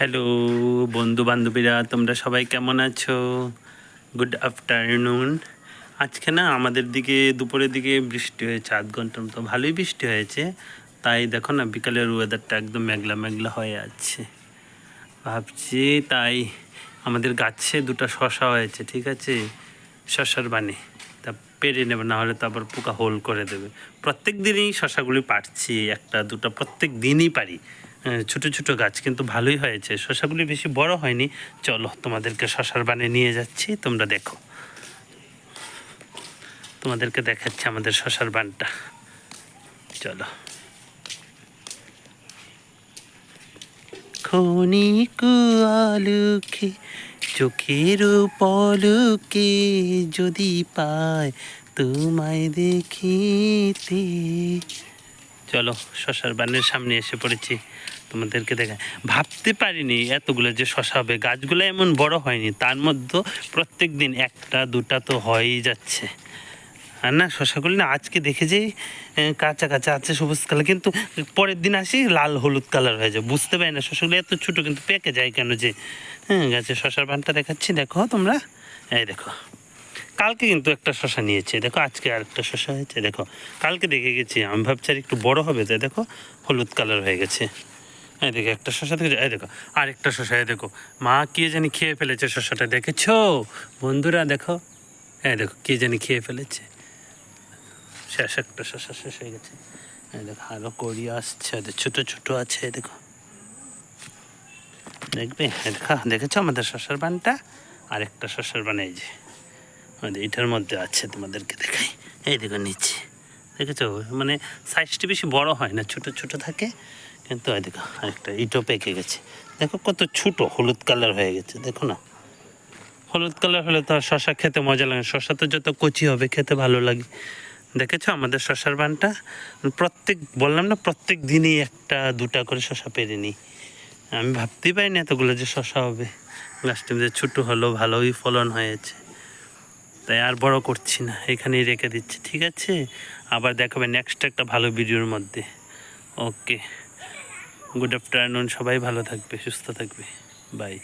Hello বন্ধু বান্ধবীরা তোমরা সবাই কেমন আছো? গুড আফটারনুন আজকে না, আমাদের দিকে, দুপুরের দিকে বৃষ্টি হয়েছে, আধ ঘণ্টার মতো। ভালোই বৃষ্টি হয়েছে। তাই দেখো না, বিকালের ওয়েদারটা একদম মেঘলা মেঘলা হয়ে আছে। ভাবছি তাই আমাদের গাছে দুটো শশা হয়েছে, ঠিক আছে? শশার বানি তা পেরে নেবে না হলে তারপর পোকা হোল করে দেবে। প্রত্যেক দিনই শশাগুলি পারছি, একটা, দুটো, প্রত্যেক দিনই পারি। ছোট ছোট গাছ কিন্তু ভালোই হয়েছে। শশাগুলি বেশি বড় হয়নি। চলো, তোমাদেরকে শশার বানে নিয়ে যাচ্ছি, তোমরা দেখো। তোমাদেরকে দেখাচ্ছি আমাদের শশার বানটা। চলো। ক্ষণিক আলোকে চোখের পলকে যদি পায়, তোমায় দেখিতে চলো, শশার বানের সামনে এসে পড়েছি। তোমাদেরকে দেখা ভাবতে পারিনি এতগুলো যে শশা হবে। গাছগুলো এমন বড় হয়নি, তার মধ্যে প্রত্যেক দিন একটা, দুটা তো হয়েই যাচ্ছে। আর না, শশাগুলি না, আজকে দেখে যে কাঁচা কাঁচা আছে সবুজ কালার, কিন্তু পরের দিন আসি লাল হলুদ কালার হয়ে যায়। বুঝতে পারি না, শশাগুলো এত ছোটো, কিন্তু পেকে যায় কেন যে? হ্যাঁ গাছে শশার বানটা দেখাচ্ছি, দেখো তোমরা। এই দেখো। কালকে কিন্তু একটা শশা নিয়েছে। দেখো, আজকে আর একটা শশা হয়েছে, দেখো। কালকে দেখে গেছি, আমি ভাবছি আর একটু বড় হবে, তাই দেখো, হলুদ কালার হয়ে গেছে। এই দেখো, একটা শশা দেখেছ? এই দেখো, আরেকটা শশা, এই দেখো। মা কে জানি খেয়ে ফেলেছে শশাটা, দেখেছ? বন্ধুরা, দেখো। এই দেখো, কে জানি খেয়ে ফেলেছে। শেষ, একটা শশা শেষ হয়ে গেছে। এই দেখো আরও করি আসছে ছোটো ছোটো আছে দেখো। দেখবে? দেখো, দেখেছ আমাদের শশার বানটা? আরেকটা শশার বান যে। এটার মধ্যে আছে তোমাদেরকে দেখাই। এই দেখো নিচে। দেখেছ? মানে সাইজটি বেশি বড় হয় না, ছোট ছোট থাকে। কিন্তু এই দেখো, আরেকটা ইটও পেকে গেছে। দেখো কত ছোট, হলুদ কালার হয়ে গেছে, দেখো না? হলুদ কালার হলে তো আর শশা খেতে মজা লাগে শশা তো যত কচি হবে, খেতে ভালো লাগে। দেখেছ আমাদের শশার বানটা? প্রত্যেক, বললাম না, প্রত্যেক দিনই একটা, দুটা করে শশা পেরে নিই। আমি ভাবতেই পারিনি এতগুলো যে শশা হবে। গাছটি ছোটো হলো, ভালোই ফলন হয়েছে। তাই আর বড় করছি না, এখানেই রেখে দিচ্ছি, ঠিক আছে? আবার দেখাবে নেক্সট একটা ভালো ভিডিওর মধ্যে। ওকে গুড আফটারনুন সবাই ভালো থাকবে, সুস্থ থাকবে। বাই